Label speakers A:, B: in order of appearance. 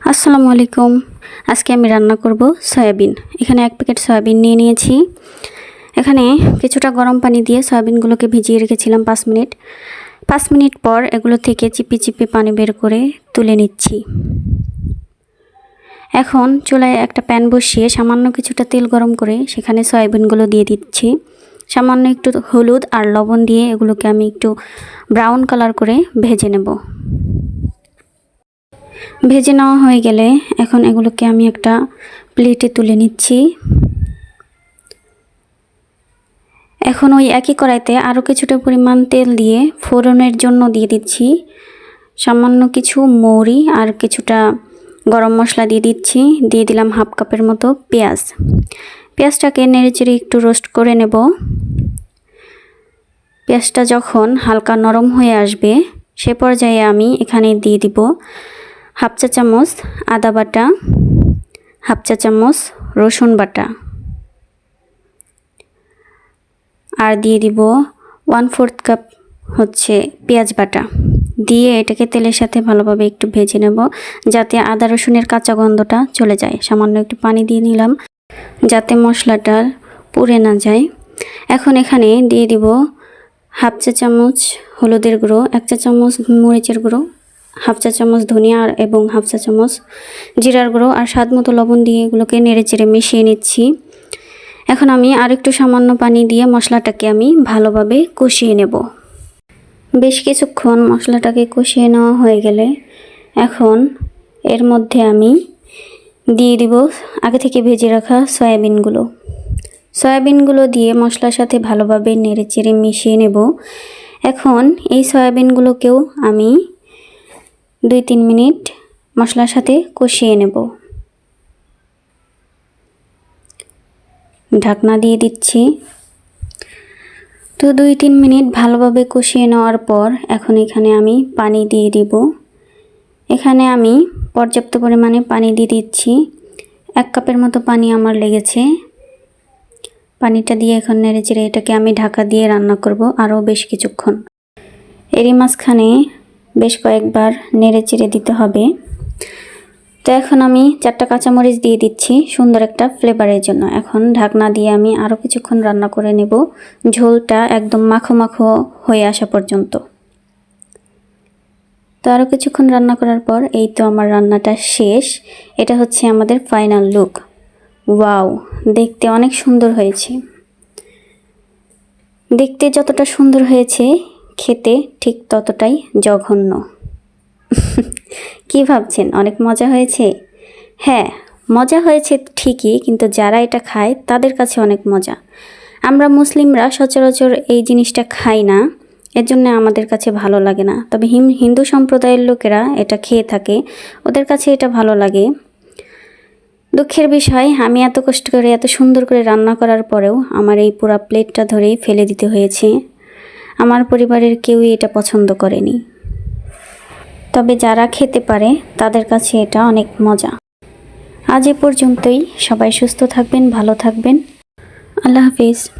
A: আসসালামু আলাইকুম। আজকে আমি রান্না করব সয়াবিন। এখানে এক প্যাকেট সয়াবিন নিয়ে নিয়েছি। এখানে কিছুটা গরম পানি দিয়ে সয়াবিনগুলোকে ভিজিয়ে রেখেছিলাম পাঁচ মিনিট। পাঁচ মিনিট পর এগুলো থেকে চিপি চিপি পানি বের করে তুলে নিচ্ছি। এখন চুলায় একটা প্যান বসিয়ে সামান্য কিছুটা তেল গরম করে সেখানে সয়াবিনগুলো দিয়ে দিচ্ছি। সামান্য একটু হলুদ আর লবণ দিয়ে এগুলোকে আমি একটু ব্রাউন কালার করে ভেজে নেব। ভেজে নেওয়া হয়ে গেলে এখন এগুলোকে আমি একটা প্লেটে তুলে নিচ্ছি। এখন ওই একই কড়াইতে আরও কিছুটা পরিমাণ তেল দিয়ে ফোড়নের জন্য দিয়ে দিচ্ছি। সামান্য কিছু মৌরি আর কিছুটা গরম মশলা দিয়ে দিচ্ছি। দিয়ে দিলাম হাফ কাপের মতো পেঁয়াজ। পেঁয়াজটাকে নেড়েচেড়ে একটু রোস্ট করে নেব। পেঁয়াজটা যখন হালকা নরম হয়ে আসবে, সে পর্যায়ে আমি এখানে দিয়ে দিব হাফ চা চামচ আদা বাটা, হাফ চা চামচ রসুন বাটা। আর দিয়ে দিব ওয়ান ফোর্থ কাপ হচ্ছে পেঁয়াজ বাটা। দিয়ে এটাকে তেলের সাথে ভালোভাবে একটু ভেজে নেব যাতে আদা রসুনের কাঁচা গন্ধটা চলে যায়। সামান্য একটু পানি দিয়ে নিলাম যাতে মশলাটা পুড়ে না যায়। এখন এখানে দিয়ে দিব হাফ চা চামচ হলুদের গুঁড়ো, এক চা চামচ মরিচের গুঁড়ো হাফ চা চামচ ধনিয়া আর এবং হাফ চা চামচ জিরার গুঁড়ো আর স্বাদ মতো লবণ দিয়ে এগুলোকে নেড়ে চেড়ে মিশিয়ে নিচ্ছি। এখন আমি আরেকটু সামান্য পানি দিয়ে মশলাটাকে আমি ভালোভাবে কষিয়ে নেব। বেশ কিছুক্ষণ মশলাটাকে কষিয়ে নেওয়া হয়ে গেলে এখন এর মধ্যে আমি দিয়ে দিব আগে থেকে ভেজে রাখা সয়াবিনগুলো। সয়াবিনগুলো দিয়ে মশলার সাথে ভালোভাবে নেড়ে চেড়ে মিশিয়ে নেব। এখন এই সয়াবিনগুলোকেও আমি দুই তিন মিনিট মশলার সাথে কষিয়ে নেব। ঢাকনা দিয়ে দিচ্ছি। তো দুই তিন মিনিট ভালোভাবে কষিয়ে নেওয়ার পর এখন এখানে আমি পানি দিয়ে দিব। এখানে আমি পর্যাপ্ত পরিমাণে পানি দিয়ে দিচ্ছি। এক কাপের মতো পানি আমার লেগেছে। পানিটা দিয়ে এখন নেড়ে চেড়ে এটাকে আমি ঢাকা দিয়ে রান্না করব আরও বেশ কিছুক্ষণ। এরই মাঝখানে বেশ কয়েকবার নেড়ে চেড়ে দিতে হবে। তো এখন আমি চারটা কাঁচামরিচ দিয়ে দিচ্ছি, সুন্দর একটা ফ্লেভারের জন্য। এখন ঢাকনা দিয়ে আমি আরও কিছুক্ষণ রান্না করে নেব। ঝোলটা একদম মাখো মাখো হয়ে আসা পর্যন্ত। তো আরও কিছুক্ষণ রান্না করার পর এই তো আমার রান্নাটা শেষ। এটা হচ্ছে আমাদের ফাইনাল লুক। ওয়াও, দেখতে অনেক সুন্দর হয়েছে। দেখতে যতটা সুন্দর হয়েছে খেতে ঠিক ততটাই জঘন্য। কি ভাবছেন? অনেক মজা হয়েছে? হ্যাঁ মজা হয়েছে ঠিকই, কিন্তু যারা এটা খায়, তাদের কাছে অনেক মজা। আমরা মুসলিমরা সচরাচর এই জিনিসটা খাই না, এর জন্য আমাদের কাছে ভালো লাগে না। তবে হিম হিন্দু সম্প্রদায়ের লোকেরা এটা খেয়ে থাকে, ওদের কাছে এটা ভালো লাগে। দুঃখের বিষয়, আমি এত কষ্ট করে, এত সুন্দর করে রান্না করার পরেও আমার এই পুরা প্লেটটা ধরেই ফেলে দিতে হয়েছে। আমার পরিবারের কেউই এটা পছন্দ করেনি। তবে যারা খেতে পারে, তাদের কাছে এটা অনেক মজা। আজ এ পর্যন্তই। সবাই সুস্থ থাকবেন, ভালো থাকবেন। আল্লাহ হাফিজ।